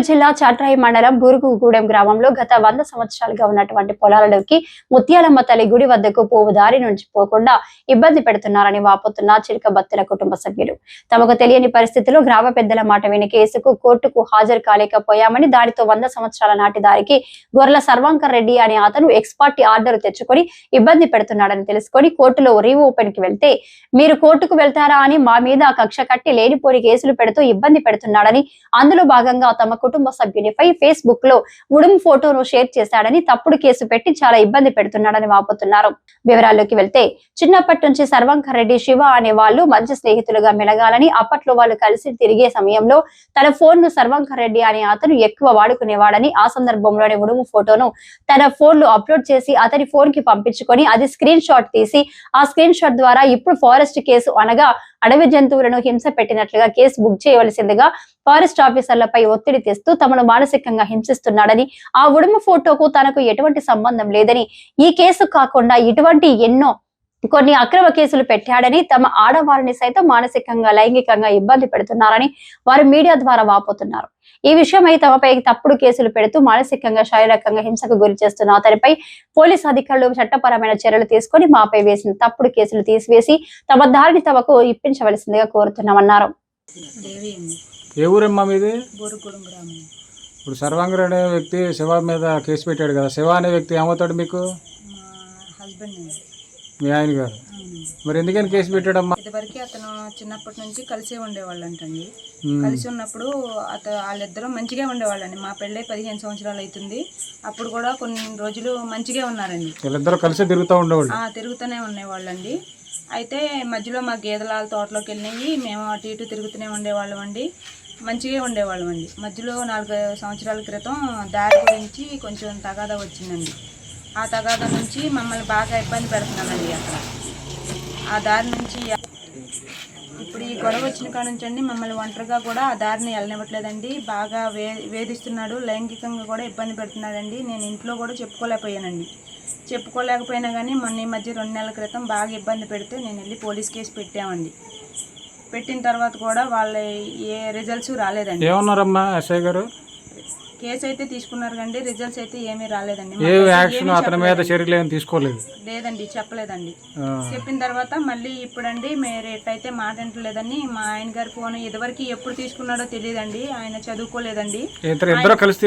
ఏలూరు జిల్లా చాట్రాయి మండలం బూరుగుగూడెం గ్రామంలో గత వంద సంవత్సరాలుగా ఉన్నటువంటి పొలాలలోకి ముత్యాలమ్మ తల్లి గుడి వద్దకు పోవు దారి నుంచి పోకుండా ఇబ్బంది పెడుతున్నారని వాపోతున్న చిలకబత్తుల కుటుంబ సభ్యులు. తమకు తెలియని పరిస్థితిలో గ్రామ పెద్దల మాట విని కేసుకు కోర్టుకు హాజరు కాలేకపోయామని దానితో వంద సంవత్సరాల నాటి దారికి గొర్రెల సర్వాంకర్ రెడ్డి అనే అతను ఎక్స్పార్టీ ఆర్డర్ తెచ్చుకొని ఇబ్బంది పెడుతున్నాడని తెలుసుకొని కోర్టులో రీఓపెన్కి వెళ్తే మీరు కోర్టుకు వెళ్తారా అని మా మీద కక్ష కట్టి లేనిపోని కేసులు పెడుతూ ఇబ్బంది పెడుతున్నాడని అందులో భాగంగా తమకు కుటుంబ సభ్యునిపై ఫేస్బుక్లో ఉడుం ఫోటోను షేర్ చేశాడని తప్పుడు కేసు పెట్టి చాలా ఇబ్బంది పెడుతున్నాడని వాపోతున్నారు. వివరాల్లోకి వెళ్తే చిన్నప్పటి నుంచి సర్వంకర్ రెడ్డి శివ అనే వాళ్ళు మంచి స్నేహితులుగా మెలగాలని అప్పట్లో వాళ్ళు కలిసి తిరిగే సమయంలో తన ఫోన్ను సర్వంకర్ రెడ్డి అనే అతను ఎక్కువ వాడుకునేవాడని ఆ సందర్భంలోని ఉడుము ఫోటోను తన ఫోన్లో అప్లోడ్ చేసి అతని ఫోన్కి పంపించుకొని అది స్క్రీన్ షాట్ తీసి ఆ స్క్రీన్ షాట్ ద్వారా ఇప్పుడు ఫారెస్ట్ కేసు అనగా అడవి జంతువులను హింస పెట్టినట్లుగా కేసు బుక్ చేయవలసిందిగా ఫారెస్ట్ ఆఫీసర్లపై ఒత్తిడి తెస్తూ తమను మానసికంగా హింసిస్తున్నాడని ఆ ఉడుము ఫోటోకు తనకు ఎటువంటి సంబంధం లేదని ఈ కేసు కాకుండా ఇటువంటి ఎన్నో కొన్ని అక్రమ కేసులు పెట్టాడని తమ ఆడవారిని సైతం మానసికంగా లైంగికంగా ఇబ్బంది పెడుతున్నారని వారు మీడియా ద్వారా వాపోతున్నారు. ఈ విషయమై తమపై తప్పుడు కేసులు పెడుతూ మానసికంగా శారీరకంగా హింసకు గురి చేస్తున్న అతనిపై పోలీసు అధికారులు చట్టపరమైన చర్యలు తీసుకొని మాపై వేసిన తప్పుడు కేసులు తీసివేసి తమ దారిని తమకు ఇప్పించవలసిందిగా కోరుతున్నామన్నారు. ఏ ఊరమ్మా మీది? బోరుగూడెం గ్రామం. ఇప్పుడు సర్వాంగర్ అనే వ్యక్తి శివ మీద కేసు పెట్టాడు కదా శివ అనే వ్యక్తి ఏమవుతాడు మీకు? మా హస్బెండ్ మీ ఆయన గారు. మరి ఎందుకని కేసు పెట్టాడమ్మా? ఇదివరకు అతను చిన్నప్పటి నుంచి కలిసే ఉండేవాళ్ళంటండి. కలిసి ఉన్నప్పుడు అత వాళ్ళిద్దరూ మంచిగా ఉండేవాళ్ళండి. మా పెళ్ళై పదిహేను సంవత్సరాలు అవుతుంది అప్పుడు కూడా కొన్ని రోజులు మంచిగా ఉన్నారండి. వీళ్ళిద్దరూ కలిసి తిరుగుతూ ఉండేవాళ్ళు. ఆ తిరుగుతూనే ఉండేవాళ్ళండి. అయితే మధ్యలో మా గేదెల తోటలోకి వెళ్ళినాయి మేము అటు ఇటు తిరుగుతూనే ఉండేవాళ్ళం అండి మంచిగా ఉండేవాళ్ళం అండి. మధ్యలో నాలుగు సంవత్సరాల క్రితం దారి గురించి కొంచెం తగాదా వచ్చిందండి. ఆ తగాదా నుంచి మమ్మల్ని బాగా ఇబ్బంది పెడుతున్నామండి అక్కడ. ఆ దారి నుంచి ఇప్పుడు ఈ గొడవ వచ్చిన కాడ నుంచి అండి మమ్మల్ని ఒంటరిగా కూడా ఆ దారిని వెళ్ళనివ్వట్లేదండి బాగా వే వేధిస్తున్నాడు. లైంగికంగా కూడా ఇబ్బంది పెడుతున్నాడండి. నేను ఇంట్లో కూడా చెప్పుకోలేకపోయానండి. చెప్పుకోలేకపోయినా కానీ మొన్న ఈ మధ్య రెండు నెలల క్రితం బాగా ఇబ్బంది పెడితే నేను వెళ్ళి పోలీస్ కేసు పెట్టామండి. పెట్టిన తర్వాత కూడా వాళ్ళ ఏ రిజల్ట్స్ రాలేదండి. ఏమన్నారమ్మా ఎస్ఐ గారు? కేసు అయితే తీసుకున్నారు కానీ రిజల్ట్స్ అయితే ఏమీ రాలేదండి. ఏ యాక్షన్ అతని మీద చర్యలు ఏమి తీసుకోలేదు. లేదండి చెప్పలేదండి. చెప్పిన తర్వాత మళ్ళీ ఇప్పుడండి మీరు ఎట్టయితే మాట వింటలేదని మా ఆయన గారి ఫోన్ ఇదివరకు ఎప్పుడు తీసుకున్నాడో తెలియదండి ఆయన చదువుకోలేదండి. ఇద్దరు ఇద్దరు కలిసి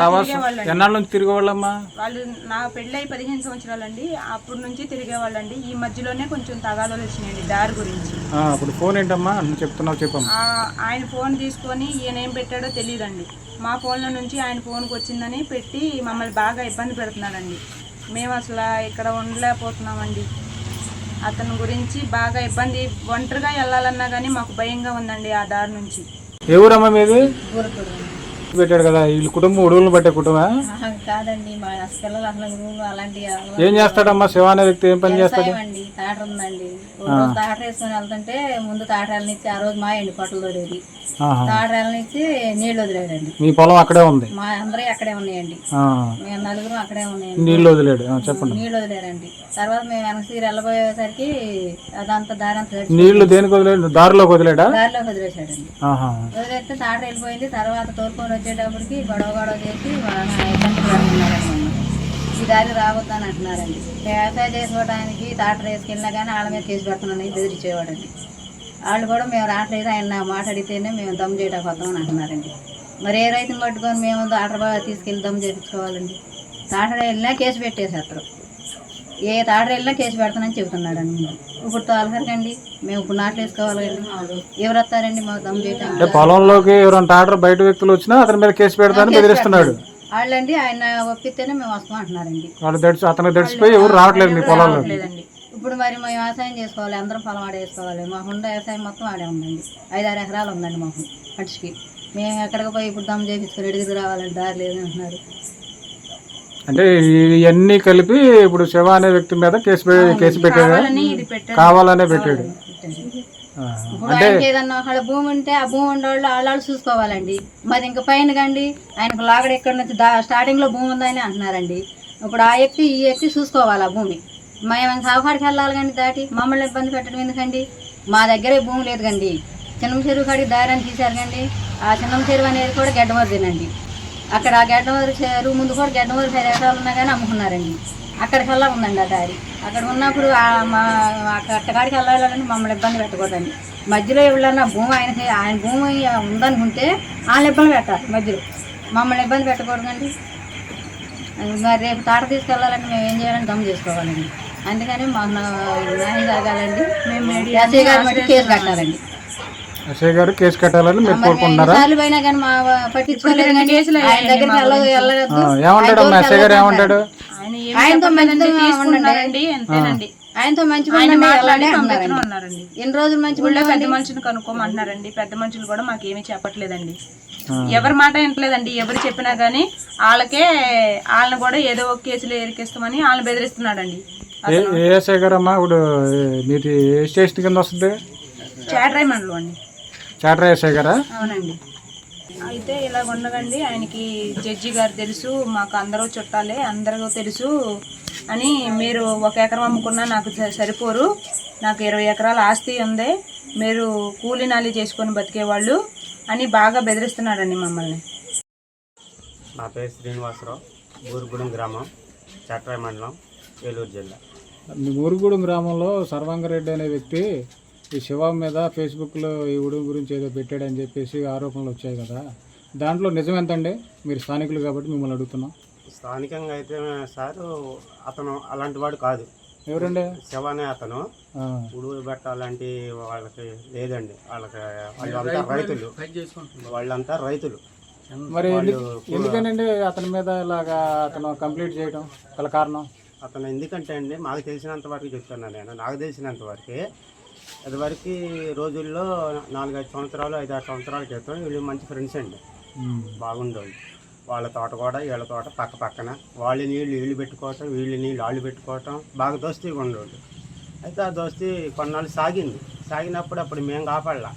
సావాసం? తిరిగేవాళ్ళండి. ఎన్నాళ్ళ నుంచి తిరిగేవాళ్ళమ్మా? వాళ్ళు నా పెళ్ళై పదిహేను సంవత్సరాలండి అప్పటి నుంచి తిరిగేవాళ్ళండి. ఈ మధ్యలోనే కొంచెం తగాదాలు వచ్చినాయండి దారి గురించి. ఇప్పుడు ఫోన్ ఏంటమ్మా? చెప్తున్నావు చెప్పమ్మా. ఆయన ఫోన్ తీసుకొని ఈయన ఏం పెట్టాడో తెలియదండి. మా ఫోన్లో నుంచి ఆయన ఫోన్కి వచ్చిందని పెట్టి మమ్మల్ని బాగా ఇబ్బంది పెడుతున్నాడండి. మేము అసలు ఇక్కడ ఉండలేకపోతున్నామండి. అతని గురించి బాగా ఇబ్బంది ఒంటరిగా వెళ్ళాలన్నా కానీ మాకు భయంగా ఉందండి ఆ దారి నుంచి. ఏ ఊరమ్మా మీది? పెట్టాడు కదా వీళ్ళు కుటుంబం ఉడుగులు పట్టే కుటుంబం కాదండి మా పిల్లలు అలాంటి ఏం చేస్తాడమ్మా? శివ అనే వ్యక్తి ఏం పని చేస్తాడు? అండి ఉందండి. వేసుకొని వెళ్తుంటే ముందు తాటరాలనిచ్చి ఆ రోజు మా ఎండి పట్టలు నీళ్ళు వదిలేడండి. మీ పొలం అక్కడే ఉంది? మా అందరూ అక్కడే ఉన్నాయండి. మేము నలుగురు అక్కడే ఉన్నాయండి. నీళ్ళు వదిలేడు. చెప్పండి. నీళ్ళు వదిలేరండి తర్వాత మేము వెళ్ళబోయేసరికి అదంతా దారి అంతా నీళ్ళు దేనికి వదిలేడు? దారిలోకి వదిలేడా? దారిలోకి వదిలేశాడండి. వదిలేస్తే తాట వెళ్ళిపోయింది తర్వాత తోలుకొని వచ్చేటప్పటికి గొడవ గొడవ చేసి వాళ్ళ ఇబ్బంది ఈ దారి రావద్దని అంటున్నారండి. వ్యవసాయం చేసుకోవడానికి ట్రాక్టర్ వేసుకెళ్ళినా కానీ వాళ్ళ మీద కేసు పెడుతున్నానని బెదిరించేవాడండి వాళ్ళు కూడా మేము రావట్లేదు ఆయన మాట అడిగితేనే మేము దమ్ చేయడానికి వద్దామని అంటున్నారండి. మరి ఏ రైతుని పట్టుకొని మేము తాటర బాగా తీసుకెళ్ళి దమ్ చేయించుకోవాలండి? తాటర వెళ్ళినా కేసు పెట్టేసేస్తారు ఏ తాటర వెళ్ళినా కేసు పెడతానని చెబుతున్నాడండి. ముందు. ఇప్పుడు తోలకరండి మేము ఇప్పుడు నాట్లు వేసుకోవాలండి ఎవరు వస్తారండి మాకు దమ్ చేయడానికి అంటే పొలంలోకి ఎవరైనా టాటర్ బయట వ్యక్తులు వచ్చినా అతని మీద కేసు పెడతానని బెదిరిస్తున్నాడు. వాళ్ళండి ఆయన ఒప్పిస్తేనే మేము వస్తాం అంటున్నారండి. వాళ్ళు దడిచి అతనికి దడిచిపోయి ఎవరు రావట్లేదు మీ పొలంలో. లేదండి ఇప్పుడు మరి మేము వ్యవసాయం చేసుకోవాలి అందరం పొలం ఆడ వేసుకోవాలి. మాకు ఉండే వ్యవసాయం మొత్తం ఆడే ఉందండి. ఐదారు ఎకరాలు ఉందండి మాకు మనిషికి మేము ఎక్కడికి పోయి ఇప్పుడు దమ్ చేపించుకొని ఎడిగిరి రావాలంటే దారి లేదు అంటున్నారు. అంటే ఇవన్నీ కలిపి ఇప్పుడు శివ అనే వ్యక్తి మీద కేసు పె- కేసు పెట్టాడు? కావాలని ఇది పెట్టారు కావాలనే పెట్టాడు. ఆ. ఇప్పుడు ఆయనకి ఏదన్నా అక్కడ భూమి ఉంటే ఆ భూమి ఉండేవాళ్ళు వాళ్ళు చూసుకోవాలండి. మరి ఇంకా పైన కండి ఆయనకు లాగడ ఎక్కడి నుంచి దా స్టార్టింగ్లో భూమి ఉందని అంటున్నారండి. ఇప్పుడు ఆ వ్యక్తి ఈ వ్యక్తి చూసుకోవాలి ఆ భూమి. మేము సాగుకాడికి వెళ్ళాలి కండి దాటి మమ్మల్ని ఇబ్బంది పెట్టడం ఎందుకండి? మా దగ్గర భూమి లేదు కండి. చిన్న చెరువు కాడికి దారి అని తీశారు కండి. ఆ చిన్న చెరువు అనేది కూడా గడ్డమరిదేనండి. అక్కడ ఆ గడ్డమరి చెరువు ముందు కూడా గడ్డమరి పది ఎకరాలు ఉన్నా కానీ అమ్ముకున్నారండి అక్కడికల్లా ఉందండి ఆ దారి అక్కడ ఉన్నప్పుడు ఆ మా అట్టకాడికి వెళ్ళాలని మమ్మల్ని ఇబ్బంది పెట్టకూడదండి మధ్యలో ఎవరన్నా భూమి ఆయనకి ఆయన భూమి ఉందనుకుంటే వాళ్ళని ఇబ్బంది పెట్టాలి మధ్యలో మమ్మల్ని ఇబ్బంది పెట్టకూడదండి మరి రేపు తాట తీసుకెళ్ళాలంటే మేము ఏం చేయాలని దమ్ము చేసుకోవాలండి అందుకని మా న్యాయం జరగాలండి మేము ఎస్ఐ గారి కేసు కట్టాలండి అశయ్ గారు కేసు కట్టాలని మీరు కోరుకుంటున్నారా? ఏమంటాడు మా అశయ్ గారు ఏమంటాడు? ఆయన ఏం ఆయనతో మంచి ఎన్ని రోజులు మంచి పెద్ద మనుషులు కనుక్కోమంటున్నారండి. పెద్ద మనుషులు కూడా మాకేమీ చెప్పట్లేదండి. ఎవరి మాట వింటలేదండి ఎవరు చెప్పినా కానీ వాళ్ళకే వాళ్ళని కూడా ఏదో ఒక కేసులో ఎరికిస్తామని వాళ్ళని బెదిరిస్తున్నాడండి. ఏ గారు అమ్మా ఇప్పుడు మీది ఏ స్టేషన్ కింద వస్తుంది? చాటరాయి మండలం అండి. అవునండి. అయితే ఇలా ఉండగండి ఆయనకి జడ్జి గారు తెలుసు మాకు అందరూ చుట్టాలే అందరూ తెలుసు అని మీరు ఒక ఎకరం అమ్ముకున్నా నాకు స- సరిపోరు. నాకు ఇరవై ఎకరాల ఆస్తి ఉంది మీరు కూలి నాలి చేసుకొని బతికేవాళ్ళు అని బాగా బెదిరిస్తున్నాడండి మమ్మల్ని. నా పేరు శ్రీనివాసరావు ఊరుగుడం గ్రామం చట్రాయి మండలం ఏలూరు జిల్లా. ఊరుగుగూడెం గ్రామంలో సర్వాంగరెడ్డి అనే వ్యక్తి ఈ శివ మీద ఫేస్బుక్లో ఈ ఉడుగు గురించి ఏదో పెట్టాడని చెప్పేసి ఆరోపణలు వచ్చాయి కదా. దాంట్లో నిజం ఎంతండి? మీరు స్థానికులు కాబట్టి మిమ్మల్ని అడుగుతున్నాం. స్థానికంగా అయితే సారు అతను అలాంటి వాడు కాదు. ఎవరండి? శివ అనే అతను ఉడుగులు పెట్టాలంటి వాళ్ళకి లేదండి. వాళ్ళకి వాళ్ళంతా రైతులు. వాళ్ళంతా రైతులు. మరి ఎందుకనండి అతని మీద ఇలాగా అతను కంప్లీట్ చేయడం గల కారణం? అతను ఎందుకంటే అండి మాకు తెలిసినంత వరకు చెప్తున్నాను నేను. నాకు తెలిసినంత వరకే అదివరకు రోజుల్లో నాలుగైదు సంవత్సరాలు ఐదారు సంవత్సరాల క్రితం వీళ్ళు మంచి ఫ్రెండ్స్ అండి. ఉమ్. బాగుండేవి వాళ్ళ తోట కూడా వీళ్ళ తోట పక్క పక్కన. వాళ్ళ నీళ్ళు వీళ్ళు పెట్టుకోవటం వీళ్ళ నీళ్ళు వాళ్ళు పెట్టుకోవటం. బాగా దోస్తీగా ఉండేవాళ్ళు. అయితే ఆ దోస్తీ కొన్నాళ్ళు సాగింది. సాగినప్పుడు అప్పుడు మేము కాపాడలా.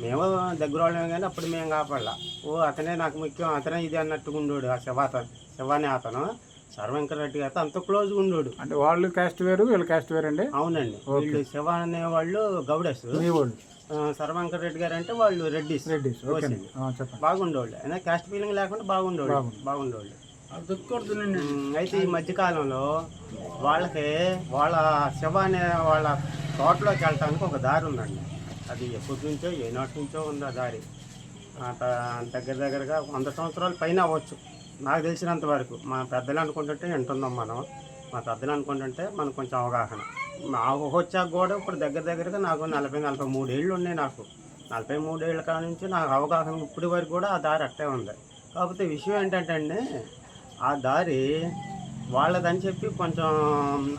మేము దగ్గర వాళ్ళమే కానీ అప్పుడు మేము కాపాడలా. ఓ అతనే నాకు ముఖ్యం అతనే ఇది అన్నట్టుగా ఉండోడు ఆ శివ అతను శివాని అతను. సర్వెంకరెడ్డి గారితో అంత క్లోజ్గా ఉండోడు అంటే వాళ్ళు క్యాస్ట్ వేరు వీళ్ళు క్యాస్ట్ వేరండి? అవునండి. వీళ్ళు శివ అనేవాళ్ళు గౌడస్ మీ వాళ్ళు సర్వెంకర్ రెడ్డి గారు అంటే వాళ్ళు రెడ్డిస్. రెడ్డిస్ ఓకే. ఓసీలు. చెప్పండి. బాగుండేవాళ్ళు. అయినా క్యాస్ట్ ఫీలింగ్ లేకుండా బాగుండేవాళ్ళు. బాగుండేవాళ్ళు. అయితే ఈ మధ్యకాలంలో వాళ్ళకి వాళ్ళ శవ అనే వాళ్ళ తోటలోకి వెళ్ళటానికి ఒక దారి ఉందండి. అది ఎప్పటి నుంచో ఏనాటి నుంచో ఉంది ఆ దారి. దగ్గర దగ్గరగా వంద సంవత్సరాల పైన అవ్వచ్చు. నాకు తెలిసినంత వరకు మా పెద్దలు అనుకుంటుంటే వింటున్నాం మనం. మా పెద్దలు అనుకుంటుంటే మనకు కొంచెం అవగాహన. నాకు వచ్చాక కూడా ఇప్పుడు దగ్గర దగ్గరగా నాకు నలభై నలభై మూడేళ్ళు ఉన్నాయి నాకు. నలభై మూడేళ్ళ కాడ నుంచి నాకు అవగాహన ఇప్పటి వరకు కూడా ఆ దారి అట్టే ఉంది. కాకపోతే విషయం ఏంటంటే అండి ఆ దారి వాళ్ళదని చెప్పి కొంచెం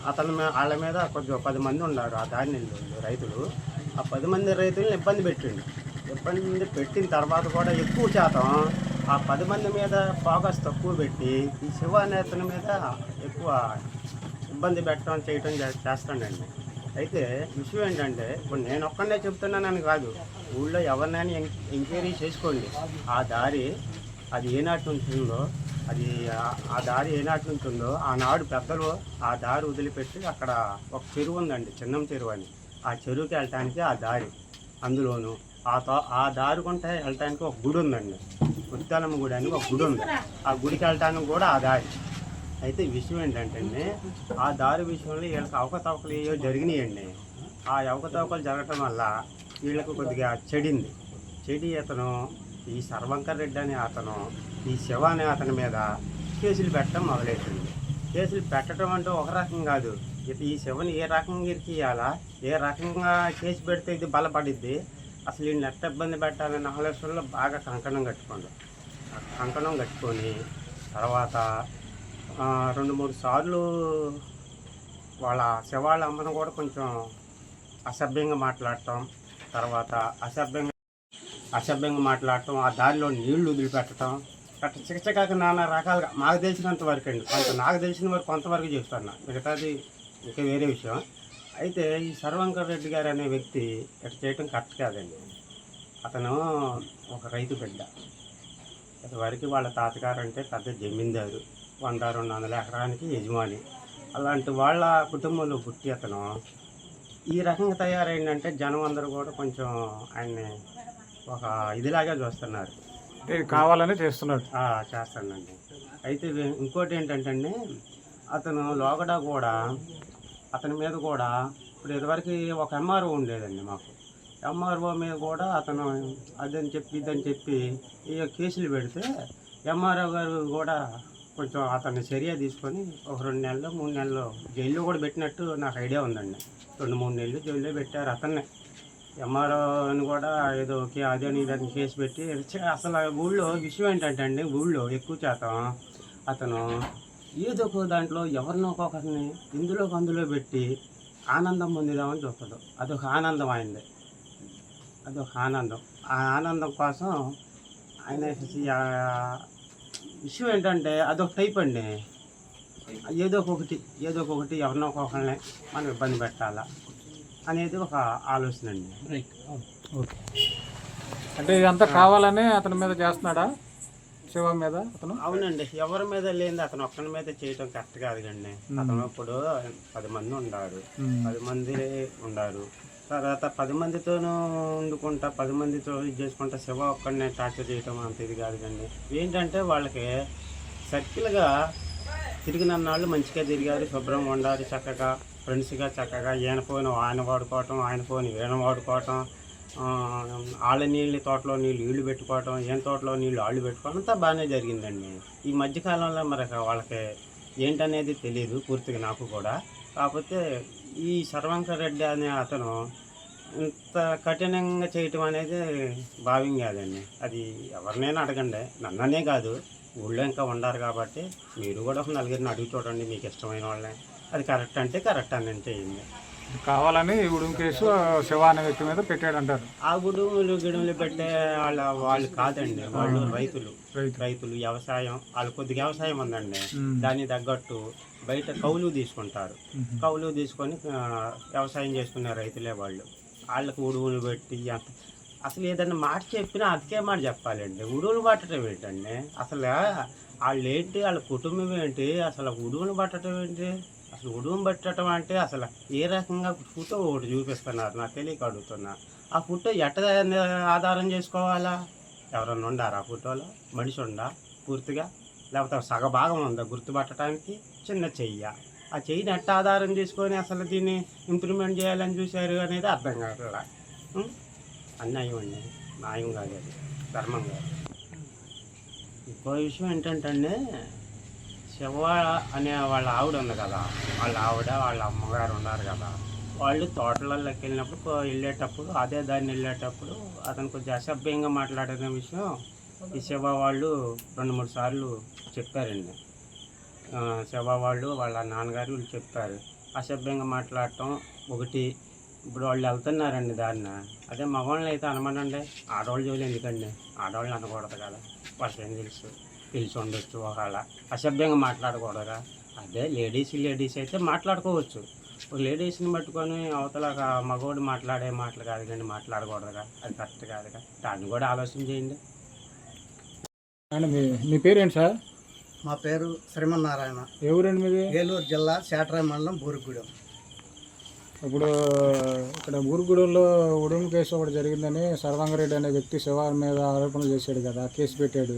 అతని మీద వాళ్ళ మీద కొంచెం పది మంది ఉన్నారు ఆ దారిని రైతులు. ఆ పది మంది రైతులను ఇబ్బంది పెట్టిండు. ఇబ్బంది పెట్టిన తర్వాత కూడా ఎక్కువ శాతం ఆ పది మంది మీద ఫోకస్ తక్కువ పెట్టి ఈ శివ నేతల మీద ఎక్కువ ఇబ్బంది పెట్టడం చేయటం చే- చేస్తాడండి. అయితే విషయం ఏంటంటే ఇప్పుడు నేను ఒక్కడే చెప్తున్నానని కాదు. ఊళ్ళో ఎవరినైనా ఎం- ఎంక్వైరీ చేసుకోండి. ఆ దారి అది ఏనాటి నుంచి ఉందో అది ఆ- దారి ఏనాటి నుంచి ఉందో ఆనాడు పెద్దలు ఆ దారి వదిలిపెట్టి అక్కడ ఒక చెరువు ఉందండి చిన్నం చెరువు అని. ఆ చెరువుకి వెళ్ళటానికి ఆ దారి అందులోను. ఆ తో ఆ దారి కొంటే వెళ్ళటానికి ఒక గుడి ఉందండి. ముత్యాలమ్మ గుడి అని ఒక గుడి ఉంది. ఆ గుడికి వెళ్ళటానికి కూడా ఆ దారి. అయితే విషయం ఏంటంటే అండి, ఆ దారి విషయంలో వీళ్ళకి అవకతవకలు ఏవో జరిగినాయండి ఆ అవకతవకలు జరగటం వల్ల వీళ్ళకు కొద్దిగా చెడింది. చెడి అతను ఈ సర్వంకర్ రెడ్డి అనే అతను ఈ శివ అనే అతని మీద కేసులు పెట్టడం మొదలెట్టింది. కేసులు పెట్టడం అంటే ఒక రకం కాదు. ఇక ఈ శివని ఏ రకంగా ఇరికియాలా ఏ రకంగా కేసు పెడితే ఇది బలపడిద్ది? అసలు ఈ నెట్ ఇబ్బంది పెట్టాలని ఆలోచనలో బాగా కంకణం కట్టుకోండి కంకణం కట్టుకొని తర్వాత రెండు మూడు సార్లు వాళ్ళ శవాళ్ళ అమ్మను కూడా కొంచెం అసభ్యంగా మాట్లాడటం తర్వాత అసభ్యంగా అసభ్యంగా మాట్లాడటం ఆ దారిలో నీళ్ళు వదిలిపెట్టడం అట్లా చికచకాక నానా రకాలుగా నాకు తెలిసినంత వరకు అండి కొంత నాకు తెలిసిన వరకు కొంతవరకు చెప్తాను మిగతాది ఇంకా వేరే విషయం. అయితే ఈ సర్వంకర్ రెడ్డి గారు అనే వ్యక్తి ఇట్లా చేయటం కరెక్ట్ కాదండి. అతను ఒక రైతు బిడ్డ. ఇంతవరకు వాళ్ళ తాతగారు అంటే పెద్ద జమీందారు. వంద రెండు వందల ఎకరానికి యజమాని. అలాంటి వాళ్ళ కుటుంబంలో పుట్టి అతను ఈ రకంగా తయారైందంటే జనం అందరూ కూడా కొంచెం ఆయన్ని ఒక ఇదిలాగా చూస్తున్నారు. కావాలని చేస్తున్నాడు చేస్తానండి. అయితే ఇంకోటి ఏంటంటే అండి అతను లోగడ కూడా అతని మీద కూడా ఇప్పుడు ఇదివరకు ఒక ఎంఆర్ఓ ఉండేదండి మాకు. ఎంఆర్ఓ మీద కూడా అతను అదని చెప్పి ఇదని చెప్పి ఈ కేసులు పెడితే ఎంఆర్ఓ గారు కూడా కొంచెం అతన్ని చర్య తీసుకొని ఒక రెండు నెలలు మూడు నెలలు జైల్లో కూడా పెట్టినట్టు నాకు ఐడియా ఉందండి. రెండు మూడు నెలలు జైల్లో పెట్టారు అతన్నే. ఎంఆర్ఓని కూడా ఏదో ఓకే అదే ఇదని కేసు పెట్టి చే- అసలు ఊళ్ళో విషయం ఏంటంటే అండి ఊళ్ళో ఎక్కువ శాతం అతను ఏదో ఒక దాంట్లో ఎవరినో ఒకరిని ఇందులో అందులో పెట్టి ఆనందం పొందుదామని చూస్తాడు. అదొక ఆనందం ఆయనది. అదొక ఆనందం. ఆ ఆనందం కోసం ఆయన విషయం ఏంటంటే అదొక టైప్ అండి. ఏదో ఒకటి ఏదో ఒకటి ఎవరినో ఒకరిని మనం ఇబ్బంది పెట్టాలా అనేది ఒక ఆలోచన అండి. ఓకే అంటే ఇదంతా కావాలని అతని మీద చేస్తున్నాడా? శివ మీద అతను? అవునండి. ఎవరి మీద లేని అతను ఒక్కరి మీద చేయటం కరెక్ట్ కాదు కండి అతను ఇప్పుడు పది మంది ఉండారు. పది మంది ఉండారు. తర్వాత పది మందితోనూ వండుకుంటా పది మందితో ఇది చేసుకుంటా శివ ఒక్కడినే టార్చర్ చేయటం అంత ఇది కాదు కండి ఏంటంటే వాళ్ళకి సర్కిల్గా తిరిగినన్నాళ్ళు మంచిగా తిరిగారు శుభ్రంగా ఉండాలి చక్కగా ఫ్రెండ్స్గా చక్కగా ఈయన ఫోన్ ఆయన వాడుకోవటం ఆయన ఫోన్ ఈయన వాడుకోవటం ఆళ్ళ వాళ్ళ నీళ్ళు తోటలో నీళ్ళు వీళ్ళు పెట్టుకోవటం ఏం తోటలో నీళ్ళు వాళ్ళు పెట్టుకోవడం అంతా బాగానే జరిగిందండి. ఈ మధ్యకాలంలో మరి వాళ్ళకి ఏంటనేది తెలియదు పూర్తిగా నాకు కూడా. కాకపోతే ఈ సర్వంకర్ రెడ్డి అనే అతను ఇంత కఠినంగా చేయటం అనేది భావ్యం కాదండి. అది ఎవరినైనా అడగండి. నన్ననే కాదు. ఊళ్ళో ఇంకా ఉండారు కాబట్టి మీరు కూడా ఒక నలుగురిని అడుగు చూడండి. మీకు ఇష్టమైన వాళ్ళని. అది కరెక్ట్ అంటే కరెక్ట్ అని చేయండి కావాలని ఈ ఉడుం కేసు శివ అనే వ్యక్తి మీద పెట్టాడు అంటారు ఆ గుడుములు గిడుములు పెట్టే వాళ్ళ వాళ్ళు కాదండి వాళ్ళు రైతులు. రైతు. రైతులు వ్యవసాయం వాళ్ళు కొద్దిగా వ్యవసాయం ఉందండి. దానికి తగ్గట్టు బయట కౌలు తీసుకుంటారు. కౌలు తీసుకొని వ్యవసాయం చేసుకునే రైతులే వాళ్ళు. వాళ్ళకి ఉడువులు పెట్టి అంత అసలు ఏదైనా మాట చెప్పినా అదికే మాట చెప్పాలండి. ఉడువులు పట్టడం ఏంటండి? అసలు వాళ్ళు ఏంటి వాళ్ళ కుటుంబం ఏంటి? అసలు ఉడువులు పట్టడం ఏంటి? అసలు ఉడువును పట్టడం అంటే అసలు ఏ రకంగా ఫోటో ఒకటి చూపిస్తున్నారు? నాకు తెలియక అడుగుతున్నా. ఆ ఫోటో ఎట్ట ఆధారం చేసుకోవాలా? ఎవరన్నా ఉండారా ఆ ఫోటోలో? మనిషి ఉందా పూర్తిగా? లేకపోతే సగ భాగం ఉందా గుర్తుపట్టడానికి చిన్న చెయ్య. ఆ చెయ్యిని ఎట్ట ఆధారం చేసుకొని అసలు దీన్ని ఇంప్రూవ్మెంట్ చేయాలని చూశారు అనేది అర్థం కాదు అన్యాయం అండి. న్యాయం కాదు ధర్మం కాదు. ఇంకో విషయం ఏంటంటే శివ అనే వాళ్ళ ఆవిడ ఉంది కదా వాళ్ళ ఆవిడ వాళ్ళ అమ్మగారు ఉన్నారు కదా వాళ్ళు తోటలలోకి వెళ్ళినప్పుడు వెళ్ళేటప్పుడు అదే దాన్ని వెళ్ళేటప్పుడు అతను కొంచెం అసభ్యంగా మాట్లాడిన విషయం ఈ శివ వాళ్ళు రెండు మూడు సార్లు చెప్పారండి. శివ వాళ్ళు వాళ్ళ నాన్నగారు వీళ్ళు చెప్పారు. అసభ్యంగా మాట్లాడటం ఒకటి. ఇప్పుడు వాళ్ళు వెళ్తున్నారండి దారిన. అదే మగవాళ్ళని అయితే అనమానండి. ఆడవాళ్ళు జోలి ఎందుకండి? ఆడవాళ్ళు అనకూడదు కదా. వాళ్ళకి ఏం తెలుసు? తెలిసి ఉండొచ్చు ఒకవేళ అసభ్యంగా మాట్లాడకూడదుగా అదే లేడీస్ లేడీస్ అయితే మాట్లాడుకోవచ్చు. ఒక లేడీస్ని పట్టుకొని అవతల ఒక మగవాడు మాట్లాడే మాటలు కాదు కానీ మాట్లాడకూడదుగా అది కరెక్ట్ కాదుగా దాన్ని కూడా ఆలోచన చేయండి. అండ్ మీ మీ పేరేంటి సార్? మా పేరు శ్రీమన్నారాయణ. ఏ ఊరండి మీది? ఏలూరు జిల్లా శాటరాయి మండలం బూరుగుగూడెం ఇప్పుడు ఇక్కడ ఊరుగుడంలో ఉడుం కేసు ఒకటి జరిగిందని సర్వాంగరెడ్డి అనే వ్యక్తి శివ మీద ఆరోపణలు చేశాడు కదా కేసు పెట్టాడు.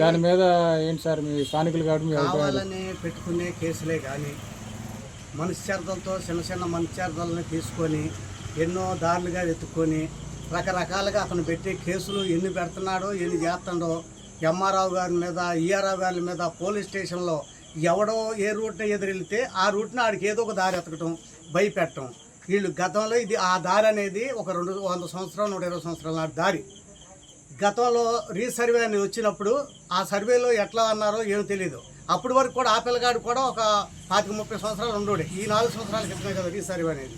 దాని మీద ఏంటి సార్ మీ స్థానికులు కాబట్టి కావాలని పెట్టుకునే కేసులే కానీ మనుష్యర్థలతో చిన్న చిన్న మనుష్యర్థాలని తీసుకొని ఎన్నో దారులుగా వెతుక్కొని రకరకాలుగా అతను పెట్టే కేసులు ఎన్ని పెడుతున్నాడో ఎన్ని చేస్తాడో ఎంఆర్ఆవు గారి మీద ఈఆర్ఆవు గారి మీద పోలీస్ స్టేషన్లో ఎవడో ఏ రూట్ని ఎదురెళ్తే ఆ రూట్ని ఆడికి ఏదో ఒక దారి ఎతకటం భయపెట్టడం. వీళ్ళు గతంలో ఇది ఆ దారి అనేది ఒక రెండు వంద సంవత్సరాలు నూట ఇరవై సంవత్సరాల నాటి దారి. గతంలో రీసర్వే అని వచ్చినప్పుడు ఆ సర్వేలో ఎట్లా అన్నారో ఏమో తెలియదు అప్పటి వరకు కూడా ఆ పిల్లగాడు కూడా ఒక పాతిక ముప్పై సంవత్సరాలు ఉండోడే ఈ నాలుగు సంవత్సరాల క్రితమే కదా రీసర్వే అనేది.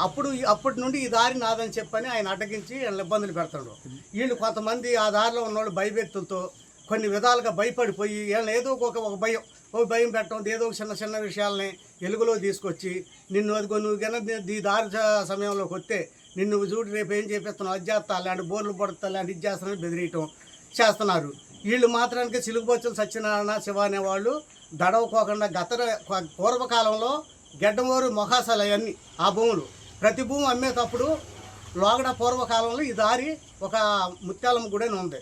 అప్పుడు అప్పటి నుండి ఈ దారి నాదని చెప్పని ఆయన అడ్డగించి వీళ్ళని ఇబ్బందులు పెడతాడు. వీళ్ళు కొంతమంది ఆ దారిలో ఉన్నవాళ్ళు భయభక్తులతో కొన్ని విధాలుగా భయపడిపోయి వీళ్ళని ఏదో ఒక ఒక భయం. ఒక భయం పెట్టడం ఏదో ఒక చిన్న చిన్న విషయాలని వెలుగులో తీసుకొచ్చి నిన్ను అది నువ్వు కనుక ఈ దారి సమయంలోకి వస్తే నిన్ను చూడు రేపు ఏం చేపిస్తున్నావు? అది చేస్తా అలాంటి బోర్లు పడతా అలాంటి ఇది చేస్తానని బెదిరియటం చేస్తున్నారు. వీళ్ళు మాత్రానికి సిలుగుబొచ్చలు సత్యనారాయణ శివ అనేవాళ్ళు దడవకోకుండా గత పూర్వకాలంలో గెడ్డమూరు మొహాసలు అవన్నీ ఆ భూములు. ప్రతి భూమి అమ్మేటప్పుడు లోగడ పూర్వకాలంలో ఈ దారి ఒక ముత్యాలమ్మ కూడా ఉంది.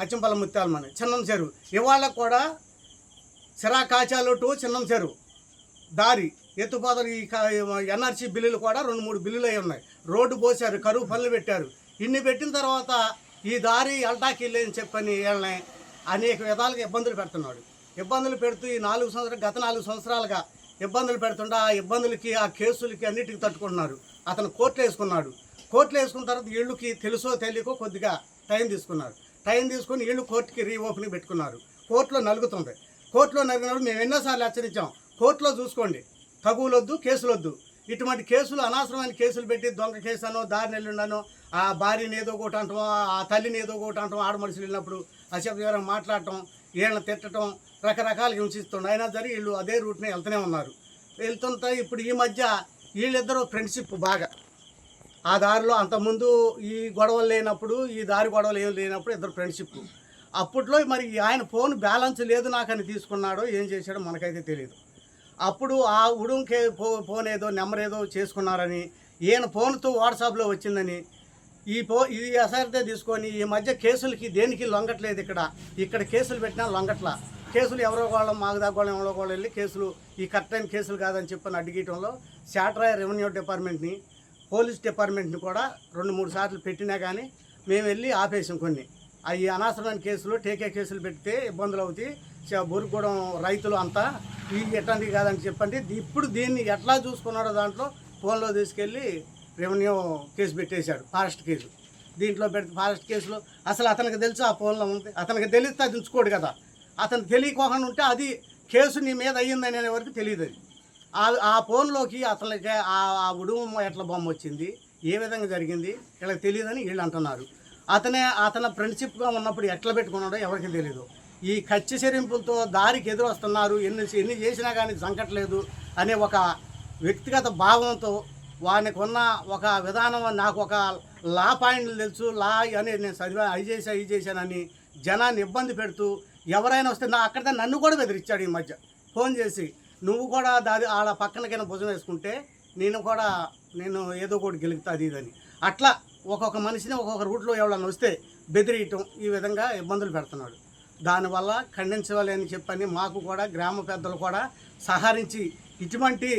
అచ్చంపల్లి ముత్యాలమ్మ అని. చిన్నం చెరువు. ఇవాళ కూడా సిరాకాచాలు టు చిన్నం చెరువు. దారి. ఎత్తుపోతలు ఈ ఎన్ఆర్సీ బిల్లులు కూడా రెండు మూడు బిల్లులు అయి ఉన్నాయి. రోడ్డు పోసారు కరువు పనులు పెట్టారు. ఇన్ని పెట్టిన తర్వాత ఈ దారి ఎల్టాకి అని చెప్పని వీళ్ళని అనేక విధాలుగా ఇబ్బందులు పెడుతున్నాడు. ఇబ్బందులు పెడుతూ ఈ నాలుగు సంవత్సరాలు గత నాలుగు సంవత్సరాలుగా ఇబ్బందులు పెడుతుంటే ఆ ఇబ్బందులకి ఆ కేసులకి అన్నిటికీ తట్టుకుంటున్నారు అతను కోర్టులు వేసుకున్నాడు. కోర్టులు వేసుకున్న తర్వాత ఇళ్ళుకి తెలుసో తెలియకో కొద్దిగా టైం తీసుకున్నారు టైం తీసుకుని ఇళ్ళు కోర్టుకి రీఓపెనింగ్ పెట్టుకున్నారు. కోర్టులో నలుగుతుంది. కోర్టులో నలిగినప్పుడు మేము ఎన్నోసార్లు హెచ్చరించాం. కోర్టులో చూసుకోండి. తగులొద్దు కేసులొద్దు. ఇటువంటి కేసులు అనవసరమైన కేసులు పెట్టి దొంగ కేసు అనో దారి నెల్లుండనో ఆ భార్యని ఏదో ఒకటి అంటాం ఆ తల్లిని ఏదో ఒకటి అంటాం ఆడ మనుషులు వెళ్ళినప్పుడు అశబ్దకరంగా మాట్లాడటం వీళ్ళని తిట్టడం రకరకాలుగా హింసిస్తుండే. అయినా సరే వీళ్ళు అదే రూట్నే వెళ్తూనే ఉన్నారు. వెళ్తుంటే ఇప్పుడు ఈ మధ్య వీళ్ళిద్దరూ ఫ్రెండ్షిప్ బాగా. ఆ దారిలో అంతకుముందు ఈ గొడవలు లేనప్పుడు ఈ దారి గొడవలు ఏం లేనప్పుడు ఇద్దరు ఫ్రెండ్షిప్. అప్పట్లో మరి ఆయన ఫోన్ బ్యాలెన్స్ లేదు నాకని తీసుకున్నాడో ఏం చేశాడో మనకైతే తెలియదు అప్పుడు ఆ ఉడుంకే ఫో ఫోన్ ఏదో నెంబర్ ఏదో చేసుకున్నారని ఈయన ఫోన్తో వాట్సాప్లో వచ్చిందని ఈ పో ఈ అసారితే తీసుకొని ఈ మధ్య కేసులకి దేనికి లొంగట్లేదు ఇక్కడ? ఇక్కడ కేసులు పెట్టినా లొంగట్ల. కేసులు ఎవరో వాళ్ళం మాకు దగ్గర ఎవరో వాళ్ళు వెళ్ళి కేసులు ఈ కరెక్ట్ అయిన కేసులు కాదని చెప్పని అడిగటంలో శాటరాయ రెవెన్యూ డిపార్ట్మెంట్ని పోలీస్ డిపార్ట్మెంట్ని కూడా రెండు మూడు సార్లు పెట్టినా కానీ మేము వెళ్ళి ఆపేసాం కొన్ని. అవి అనవసరమైన కేసులు టేకే కేసులు పెడితే ఇబ్బందులు అవుతాయి. చ- రైతులు అంతా ఈ ఎట్లాంటివి కాదని చెప్పండి. ఇప్పుడు దీన్ని ఎట్లా చూసుకున్నాడో దాంట్లో ఫోన్లో తీసుకెళ్ళి రెవెన్యూ కేసు పెట్టేశాడు ఫారెస్ట్ కేసు. దీంట్లో పెడితే ఫారెస్ట్ కేసులో అసలు అతనికి తెలుసు ఆ ఫోన్లో ఉంది. అతనికి తెలిస్తే అది ఉంచుకోడు కదా. అతను తెలియకోకుండా ఉంటే అది కేసు నీ మీద అయ్యిందని అనే వరకు తెలియదు అది. ఆ ఫోన్లోకి అతనికి ఆ ఆ ఉడుము ఎట్ల బొమ్మ వచ్చింది ఏ విధంగా జరిగింది వీళ్ళకి తెలియదని వీళ్ళు అంటున్నారు. అతనే అతను ఫ్రెండ్షిప్గా ఉన్నప్పుడు ఎట్లా పెట్టుకున్నాడో ఎవరికి తెలియదు ఈ కచ్చి చెరింపులతో దారికి ఎదురు వస్తున్నారు ఎన్ని ఎన్ని చేసినా కానీ సంకట్లేదు అనే ఒక వ్యక్తిగత భావంతో వానికి ఉన్న ఒక విధానం నాకు ఒక లా పాయింట్లు తెలుసు. లా అని నేను చదివా అవి చేసా ఇది చేశానని జనాన్ని ఇబ్బంది పెడుతూ ఎవరైనా వస్తే నా అక్కడ నన్ను కూడా బెదిరించాడు ఈ మధ్య. ఫోన్ చేసి నువ్వు కూడా దాది ఆడ పక్కనకైనా భుజం వేసుకుంటే నేను కూడా నేను ఏదో ఒకటి గెలుగుతుంది ఇదని అట్లా ఒక్కొక్క మనిషిని ఒక్కొక్క రూట్లో ఎవరైనా వస్తే బెదిరియటం ఈ విధంగా ఇబ్బందులు పెడుతున్నాడు. దానివల్ల ఖండించలేని చెప్పని మాకు కూడా గ్రామ పెద్దలు కూడా సహరించి ఇటువంటి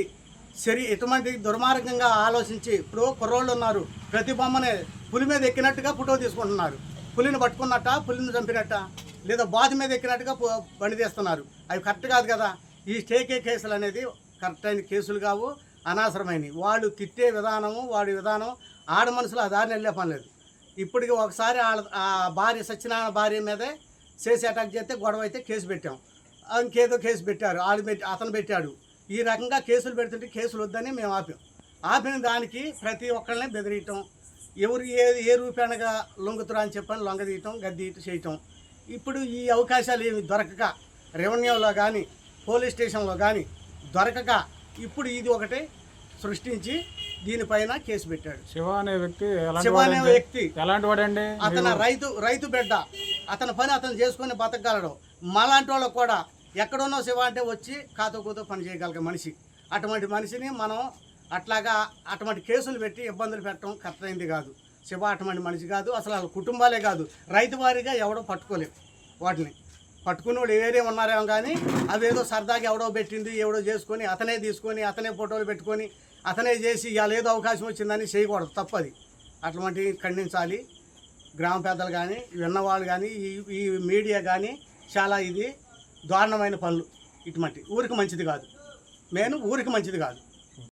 సరి ఎటువంటి దుర్మార్గంగా ఆలోచించి ఇప్పుడు కుర్రోళ్ళు ఉన్నారు. ప్రతి బొమ్మనే పులి మీద ఎక్కినట్టుగా ఫోటో తీసుకుంటున్నారు. పులిని పట్టుకున్నట్ట పులిని చంపినట్ట లేదా బాతు మీద ఎక్కినట్టుగా పని బండి తీస్తున్నారు. అవి కరెక్ట్ కాదు కదా. ఈ స్టేకే కేసులు అనేది కరెక్ట్ అయిన కేసులు కావు అనవసరమైనవి. వాళ్ళు తిట్టే విధానము వాడి విధానం ఆడ మనుషులు ఆ దారిని వెళ్ళే పని లేదు. ఇప్పటికి ఒకసారి వాళ్ళ ఆ భార్య సత్యనారాయణ భార్య మీదే చేసి అటాక్ చేస్తే గొడవ అయితే కేసు పెట్టాం. ఇంకేదో కేసు పెట్టారు. వాళ్ళు పెట్టి అతను పెట్టాడు. ఈ రకంగా కేసులు పెడుతుంటే కేసులు వద్దని మేము ఆపాం. ఆపిన దానికి ప్రతి ఒక్కళ్ళని బెదిరియటం ఎవరు ఏ ఏ రూపాయనగా లొంగుతురా అని చెప్పని లొంగదీయటం గద్దీయటం చేయటం. ఇప్పుడు ఈ అవకాశాలు ఏమి దొరకక రెవెన్యూలో కానీ పోలీస్ స్టేషన్లో కానీ దొరకక ఇప్పుడు ఇది ఒకటి సృష్టించి దీనిపైన కేసు పెట్టాడు. శివ అనే వ్యక్తి శివ అనే? వ్యక్తి. ఎలాంటి వాడండి? అతను రైతు రైతు బిడ్డ. అతని పని అతను చేసుకొని బతకగలడు. మాలాంటి వాళ్ళకు కూడా ఎక్కడున్నో శివ అంటే వచ్చి కాతో కూతో పని చేయగలిగే మనిషి. అటువంటి మనిషిని మనం అట్లాగా అటువంటి కేసులు పెట్టి ఇబ్బందులు పెట్టడం కరెక్ట్ అయింది కాదు. శివ అటువంటి మనిషి కాదు. అసలు వాళ్ళ కుటుంబాలే కాదు. రైతు వారిగా ఎవడో పట్టుకోలేవు వాటిని. పట్టుకుని వేరే ఉన్నారేమో కానీ అవేదో సరదాగా ఎవడో పెట్టింది ఎవడో చేసుకొని అతనే తీసుకొని అతనే ఫోటోలు పెట్టుకొని అతనే చేసి ఇవాళ ఏదో అవకాశం వచ్చిందని చేయకూడదు తప్పది. అటువంటివి ఖండించాలి. గ్రామ పెద్దలు కానీ విన్నవాళ్ళు కానీ ఈ ఈ మీడియా కానీ చాలా ఇది దారుణమైన పనులు ఇటువంటి ఊరికి మంచిది కాదు. నేను ఊరికి మంచిది కాదు.